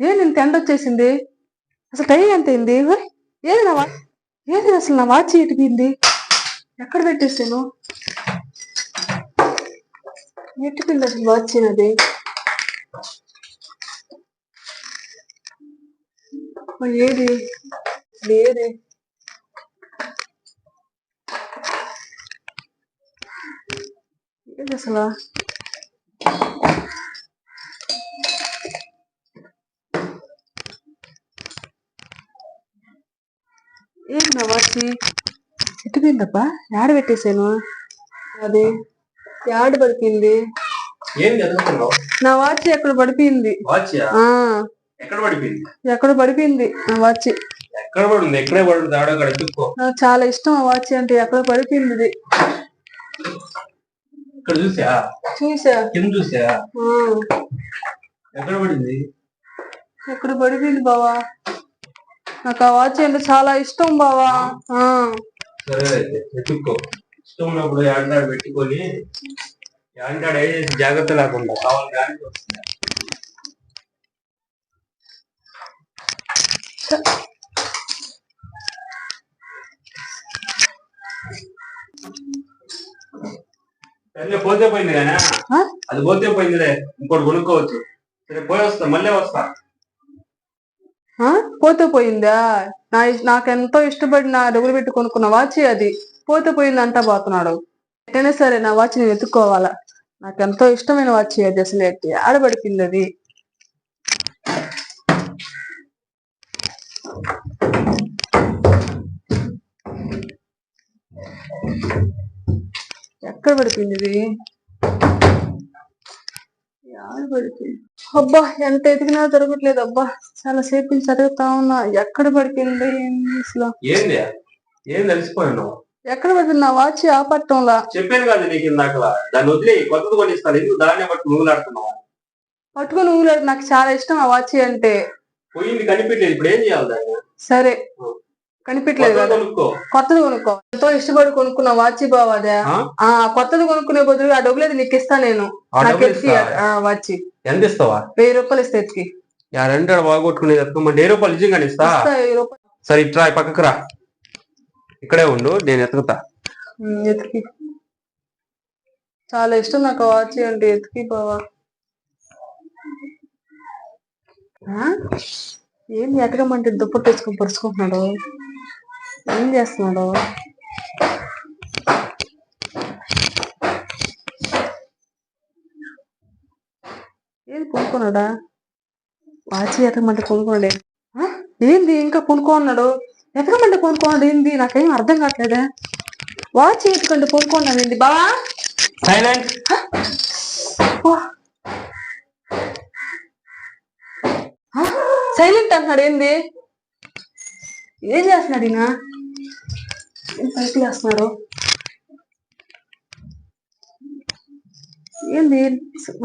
ఏంది ఇంత ఎండ వచ్చేసింది? అసలు టైం ఎంత అయింది ఏది నా ఏది అసలు నా వాచ్ ఎటుపోయింది? ఎక్కడ పెట్టేసాను? ఎట్టుకుంది అసలు వాచ్ అది ఏది? ఏది? ఏది అసలు? నా వాచ్ ఎట్టుపోయిందబ్బా యాడ పెట్టేశాను? అది యాడ పడిపోయింది? నా వాచ్ ఎక్కడ పడిపోయింది? ఎక్కడ పడిపోయింది? ఎక్కడ పడిపోయింది నా వాచ్? చాలా ఇష్టం ఆ వాచ్ అంటే ఎక్కడ పడిపోయింది? చూసా? చూసా. కింద చూసా? ఆ, ఎక్కడ పడింది? ఎక్కడ పడిపోయింది బావా? నాకు ఆ వాచ్ అంటే చాలా ఇష్టం బావా. సరే అయితే ఇష్టం ఉన్నప్పుడు పెట్టుకొని జాగ్రత్త లేకుండా కావాలి కానీ వస్తుంది. సరే పోతే పోయింది కానీ? అది పోతే పోయిందిలే. ఇంకోటి కొనుక్కోవచ్చు. సరే పోయి వస్తా. మళ్ళీ వస్తా? పోతే పోయిందా? నా నాకెంతో ఇష్టపడిన డబ్బులు పెట్టి కొనుక్కున్న వాచ్ అది. పోతే పోయింది అంటా పోతున్నాడు. ఎట్టైనా సరే నా వాచ్ నేను వెతుక్కోవాలా? నాకెంతో ఇష్టమైన వాచ్ అది అసలు ఎట్టి ఆడబడిపోయింది అది. ఎక్కడ పడిపోయింది ఇది? పడిపోయింది అబ్బా ఎంత ఎదిగినా దొరకట్లేదు అబ్బా. చాలా సేపు చదువుతా ఉన్నా ఎక్కడ పడిపోయింది అసలు ఏంది? ఏం తెలిసిపోయాను ఎక్కడ పడిపోయింది? నా వాచ్ ఆ పట్టంలా? చెప్పాను కదా నీకు ఇందాక. దాన్ని వదిలే కొత్తది కొనిస్తాను. ఎందుకు దాన్నే బట్టి నువ్వులాడుతున్నావు పట్టుకొని ఊళ్ళో నాకు చాలా ఇష్టం ఆ వాచ్ అంటే. పోయింది కనిపించలేదు. ఇప్పుడు ఏం చేయాలి దాన్ని? సరే. కనిపించలేదు కొత్తది కదా. కొనుక్కో. కొత్తది కొనుక్కో. ఎంతో ఇష్టపడి కొనుక్కున్న వాచ్ బావ అదే ఆ? కొత్తది కొనుక్కునే బదులు ఆ డబ్బులు నీకు ఇస్తా నేను. నాకు ఎత్తికి వాచ్. ఎంత ఇస్తావా? వెయ్యి రూపాయలు ఇస్తా ఎత్తికి. యారంటే బాగొట్టుకునేది ఎత్తుకోమంటే ఏ రూపాయలు నిజంగా ఇస్తా? వెయ్యి సరే ఇట్రా పక్కకు రా. ఇక్కడే ఉండు నేను ఎత్తుకుతా. ఉమ్, ఎత్తికి. చాలా ఇష్టం నాకు వాచ్ అంటే ఎత్తికి బావా? ఏం ఎతకమంటే దుప్పటి తెచ్చుకొని పరుచుకుంటున్నాడు ఏం చేస్తున్నాడు? ఏది కొనుక్కున్నాడా వాచి ఎతకమంటే కొనుక్కున్నాడే ఆ? ఏంది? ఇంకా కొనుక్కున్నాడు ఎతకమంటే కొనుక్కున్నాడు ఏంది? నాకేం అర్థం కావట్లేదే వాచ్ ఎత్తుకంటే కొనుక్కున్నాడు ఏంది? బావా సైలెంట్. సైలెంట్ అంటున్నాడు ఏంది? ఏం చేస్తున్నాడు ఈయన? పైకి లేస్తున్నాడు ఏంది?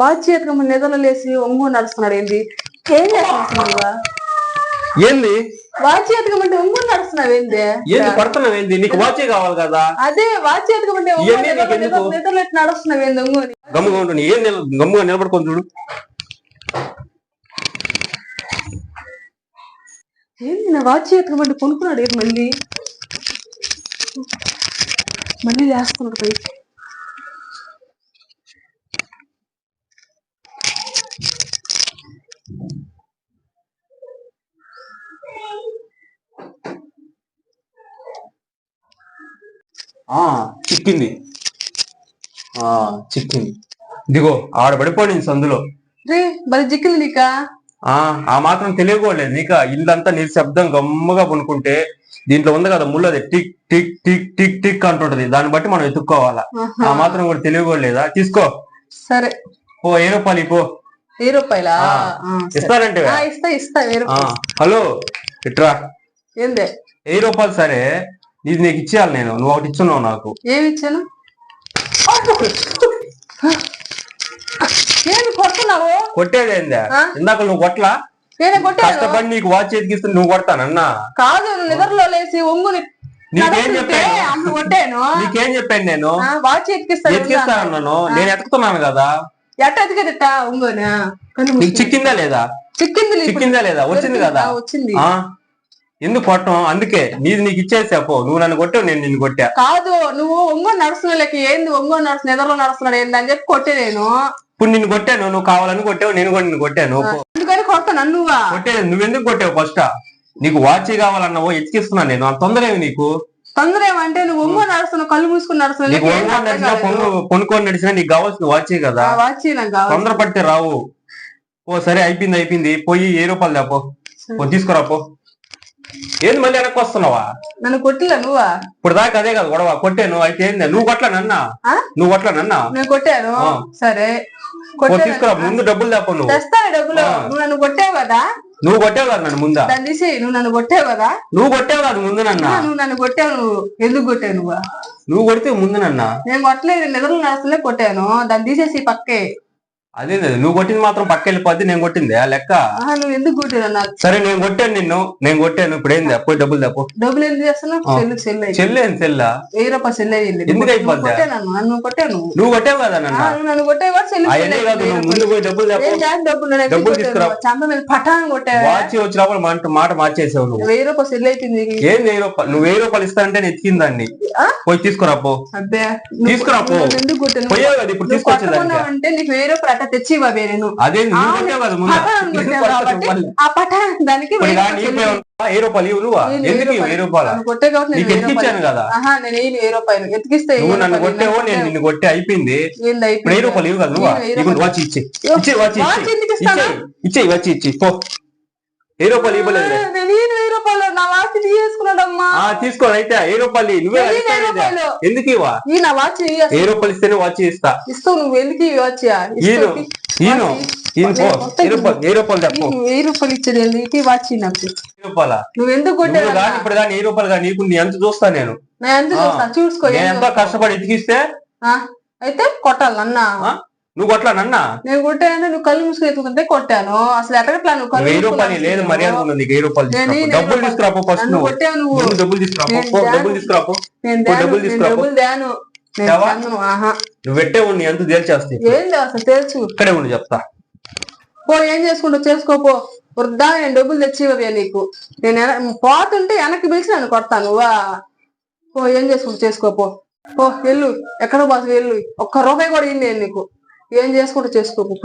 వాచ్ ఎత్తుకమని నిద్రలో లేసి ఒంగు నడుస్తున్నాడు ఏంది? ఏం చేస్తున్నాడు ఏంది? వాచ్ ఎత్తుకమంటే ఒంగు నడుస్తున్నావు ఏంది? ఏంది పడుతున్నావు ఏంది? నీకు వాచే కావాలి కదా? అదే వాచ్ ఎందుకు? నిద్రలో నడుస్తున్నావు ఏంది ఒంగు? గమ్ముగా ఉంటుంది ఏం గమ్ముగా నిలబడుకొని చూడు. ఏంది నా వాచ్ ఎత్తుకమంటే కొనుక్కున్నాడు ఏంటి మళ్ళీ? మళ్ళీ లేస్తున్నాడు పైకి ఆ చిక్కింది. ఆ చిక్కింది. ఇదిగో ఆడ పడిపోయింది సందులో. రే మరి జిక్కింది నీకా? ఆ ఆ మాత్రం తెలియకోలేదు నీక. ఇల్లంతా నిశ్శబ్దం గమ్ముగా పనుకుంటే దీంట్లో ఉంది కదా ముళ్ళది tick tick tick tick tick అంటుంటది. దాన్ని బట్టి మనం ఎత్తుక్కోవాలా. ఆ మాత్రం కూడా తెలియకోలేదా తీసుకో. సరే. పో ఏ రూపాయలు ఇపో వెయ్యి రూపాయలా. ఇస్తారంటే ఇస్తా ఇస్తా హలో ఇట్రా. ఏందే? వెయ్యి రూపాయలు సరే? ఇది నీకు ఇచ్చేయాలి నేను. నువ్వు ఒకటి ఇచ్చున్నావు నాకు. ఏమి ఇచ్చాను? ఏమి కొడుతున్నావు? కొట్టేది ఏందా ఆ? ఇందాక నువ్వు కొట్లా నేనే కొట్టాను కష్టపడి నీకు వాచ్ ఎతికిస్తే నువ్వు కొడతానన్నా కాదు నిద్రలో లేసి ఒంగుని నీకేం చెప్పాను? అమ్మ కొట్టాను. నీకేం చెప్పాను నేను? ఆ, వాచ్ ఎక్కిస్తాను ఎతికిస్తానన్నాను నేను ఎతుకుతున్నాను కదా? ఎట్ట ఎదిగేదిట్ట కళ్ళు నీకు. చిక్కిందా లేదా? చిక్కింది ఇప్పుడు. చిక్కిందా లేదా? వచ్చింది కదా? ఆ, వచ్చింది. ఆ? ఎందుకు కొట్టం? అందుకే నీది నీకు ఇచ్చేసా పో. నువ్వు నన్ను కొట్టావు నేను నిన్ను కొట్టా. కాదు నువ్వు ఒంగోలు నడుస్తున్నలకి ఏంది? ఒంగోలు నడుస్తున్న ఎదరలో నడుస్తున్నాడు ఏంది అని చెప్పి కొట్టే నేను. ఇప్పుడు నిన్ను కొట్టాను నువ్వు కావాలని కొట్టావు నేను కూడా నిన్ను కొట్టాను. అందుకని కొడతాను కొట్టేది నువ్వెందుకు కొట్టావు ఫస్ట్ నీకు వాచ్ కావాలన్నావో ఎత్తికిస్తున్నాను నేను. అంత తొందర ఏమి నీకు? తొందర ఏమంటే నువ్వు ఒంగోలు నడుస్తున్నావు కళ్ళు మూసుకుని నడుస్తున్నావు కొనుక్కొని నడిచినా నీకు కావాల్సింది వాచే కదా. వాచి నాకు తొందర పడితే రావు. ఓ సరే అయిపోయింది అయిపోయింది. పోయి ఏ రూపాయలు దాపో. పో తీసుకురా పో. ఏంది మళ్ళీ వెనక్కి వస్తున్నావా? నన్ను కొట్టిలా నువ్వా? ఇప్పుడు దాకా అదే కదా గొడవ. కొట్టాను. అయితే ఏంది? నువ్వు కొట్ల నన్నా? నువ్వు కొట్ల నన్నా? నేను కొట్టాను. సరే. తీసుకురా. ముందు డబ్బులు దాపో నువ్వు. తెస్తాను డబ్బులు. నువ్వు నన్ను కొట్టావు కదా? నువ్వు కొట్టావు కదా నన్ను ముందా? దాన్ని తీసి నువ్వు నన్ను కొట్టావు కదా? నువ్వు కొట్టావు కదా ముందు నన్న? నువ్వు నన్ను కొట్టావు. నువ్వు ఎందుకు కొట్టావు నువ్వు? నువ్వు కొడితే ముందు నన్న? నేను కొట్టలేదు. నిద్రలు నడుస్తులే కొట్టాను. దాన్ని తీసేసి పక్కే. అదే నువ్వు కొట్టింది మాత్రం పక్క వెళ్ళిపోద్ది నేను కొట్టింది. ఆ లెక్క. నువ్వు ఎందుకు నాకు సరే నేను కొట్టాను నిన్ను. నేను కొట్టాను. ఇప్పుడు ఏంది? పోయి డబ్బులు దాపో డబ్బులు ఎందుకు చేస్తున్నావు. చెల్లేని చెల్లా వెయ్యి రూపాయలు సెల్లు అయ్యింది ఎందుకు అయిపోద్ది? కొట్టాను నన్ను. నువ్వు కొట్టావు కదా నన్న? కొట్టావు ముందు పోయి డబ్బులు? తీసుకురా. చంప మీద పటాన్ కొట్టావా. వాచి వచ్చినప్పుడు మాట మాట మార్చేసావు నువ్వు. వెయ్యి రూపాయలు సెల్లు అయిపోయింది. ఏం వెయ్యి రూపాయలు? నువ్వు వెయ్యి రూపాయలు ఇస్తానంటే నేను? పోయి తీసుకురా పో. అబ్బే. తీసుకురా పో. నువ్వు ఎందుకు కొట్టావు? పోయావు కదా ఇప్పుడు తీసుకొచ్చేదానికి. కొట్టమన్నావంటే నీకు వెయ్యి రూపాయలు అట్ట తెచ్చి ఇవ్వబే నేను అదే ఆ, దానికి ఏ రూపాయలు ఎందుకు రూపాయలు? కొట్టే కాబట్టి నేను ఎత్తికిచ్చాను. కదా. నేను రూపాయలు? నువ్వు నన్ను. కొట్టావో నేను నన్ను కొట్టి అయిపోయింది. ఏంది ఇప్పుడు వెయ్యి అయిపోయింది? రూపాయలు ఇవ్వు కదా నువ్వు? నేను వెయ్యి నీకు రూపాయలు. వాచి ఇచ్చి. ఇచ్చే వాచి వాచ్ ఎందుకు ఇస్తాను? ఇచ్చే వాచి ఇచ్చి పో. ఏ రూపాయలు ఇవ్వలేదు ఆ, నేను ఈ వెయ్యి రూపాయలు నా వాచ్ తీసుకున్నాడమ్మా ఆ తీసుకో అయితే ఏ రూపాయలు. నువ్వే. ఎందుకు ఇవ్వా? ఈ నా వాచ్. ఏ రూపాయలు ఇస్తేనే వాచి ఇస్తా. ఇస్తావు నువ్వు ఎందుకు వాచ్ రూపాయలు తప్పు? నీకు? ఎంత చూస్తా నేను. ఎంత? కష్టపడి ఇతికిస్తే ఆ, అయితే కొట్టాలి అన్న ఆ? నువ్వు కొట్లా నన్నా? నేను కొట్టానంటే నువ్వు కళ్ళు మూసుకుని ఎత్తుకుంటే కొట్టాను. అసలు నువ్వు కళ్ళు వెయ్యి రూపాయలు లేదు. మర్యాద నీకు వెయ్యి రూపాయలు డబ్బులు తీసుకురాపో ఫస్ట్ నువ్వు. కొట్టావు నువ్వు. ముందు డబ్బులు తీసుకురాపో. డబ్బులు తీసుకురాపో. డబ్బులు నేను తీసుకురా, పో. డబ్బులు దాను. నేను తేవా? చందను, ఆహా. నువ్వు పెట్టే ఉండి ఎంత తేల్చేస్తాయి ఏంది అసలు తెలుసు ఇక్కడే ఉండి చెప్తా. పో ఏం చేసుకుంటావు? చేసుకోపో వృద్ధా నేను డబ్బులు తెచ్చి ఇవ్వవే నీకు. నేను పోతుంటే వెనక్కి పిలిచి నన్ను కొడతాను వా పో ఏం చేసుకుంటూ చేసుకోపో పో. వెళ్ళు. ఎక్కడ బాసు వెళ్ళు. ఒక్క రూపాయి కూడా నేను నీకు. ఏం చేసుకుంటూ చేసుకోపో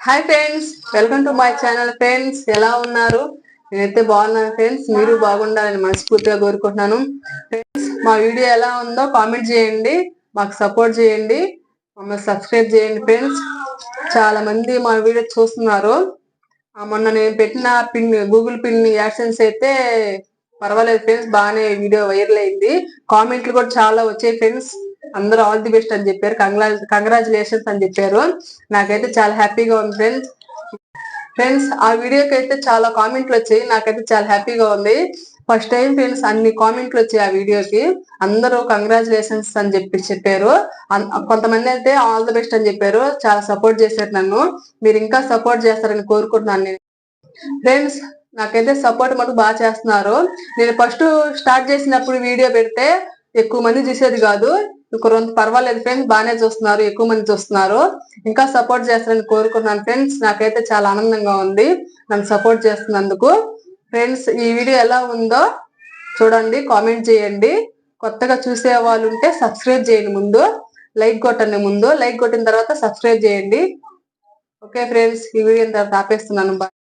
hi friends welcome to my channel friends ఎలా ఉన్నారు? నేనైతే బాగున్నాను ఫ్రెండ్స్ మీరు బాగుండాలని మనస్ఫూర్తిగా కోరుకుంటున్నాను. ఫ్రెండ్స్ మా వీడియో ఎలా ఉందో కామెంట్ చేయండి. మాకు సపోర్ట్ చేయండి. మమ్మల్ని సబ్స్క్రైబ్ చేయండి ఫ్రెండ్స్ చాలా మంది మా వీడియో చూస్తున్నారు. మొన్న నేను పెట్టిన పిన్ గూగుల్ పిన్ యాక్సెన్స్ అయితే పర్వాలేదు ఫ్రెండ్స్ బాగానే వీడియో వైరల్ అయింది. కామెంట్లు కూడా చాలా వచ్చాయి ఫ్రెండ్స్ అందరూ ఆల్ ది బెస్ట్ అని చెప్పారు. కంగ్రా కంగ్రాచులేషన్స్ అని చెప్పారు. నాకైతే చాలా హ్యాపీగా ఉంది ఫ్రెండ్స్. ఫ్రెండ్స్ ఆ వీడియోకి అయితే చాలా కామెంట్లు వచ్చాయి. నాకైతే చాలా హ్యాపీగా ఉంది. ఫస్ట్ టైం ఫ్రెండ్స్ అన్ని కామెంట్లు వచ్చాయి ఆ వీడియోకి. అందరూ కంగ్రాచులేషన్స్ అని చెప్పి చెప్పారు. కొంతమంది అయితే ఆల్ ది బెస్ట్ అని చెప్పారు. చాలా సపోర్ట్ చేశారు నన్ను. మీరు ఇంకా సపోర్ట్ చేస్తారని కోరుకుంటున్నాను నేను. ఫ్రెండ్స్ నాకైతే సపోర్ట్ మటుకు బాగా చేస్తున్నారు. నేను ఫస్ట్ స్టార్ట్ చేసినప్పుడు వీడియో పెడితే ఎక్కువ మంది చూసేది కాదు. కొంత పర్వాలేదు ఫ్రెండ్స్ బాగానే చూస్తున్నారు ఎక్కువ మంది చూస్తున్నారు. ఇంకా సపోర్ట్ చేస్తారని కోరుకున్నాను ఫ్రెండ్స్ నాకైతే చాలా ఆనందంగా ఉంది నన్ను సపోర్ట్ చేస్తున్నందుకు. ఫ్రెండ్స్ ఈ వీడియో ఎలా ఉందో చూడండి కామెంట్ చేయండి. కొత్తగా చూసే వాళ్ళు ఉంటే సబ్స్క్రైబ్ చేయండి ముందు. లైక్ కొట్టండి ముందు. లైక్ కొట్టిన తర్వాత సబ్స్క్రైబ్ చేయండి. ఓకే ఫ్రెండ్స్ ఈ వీడియో తర్వాత ఆపేస్తున్నాను.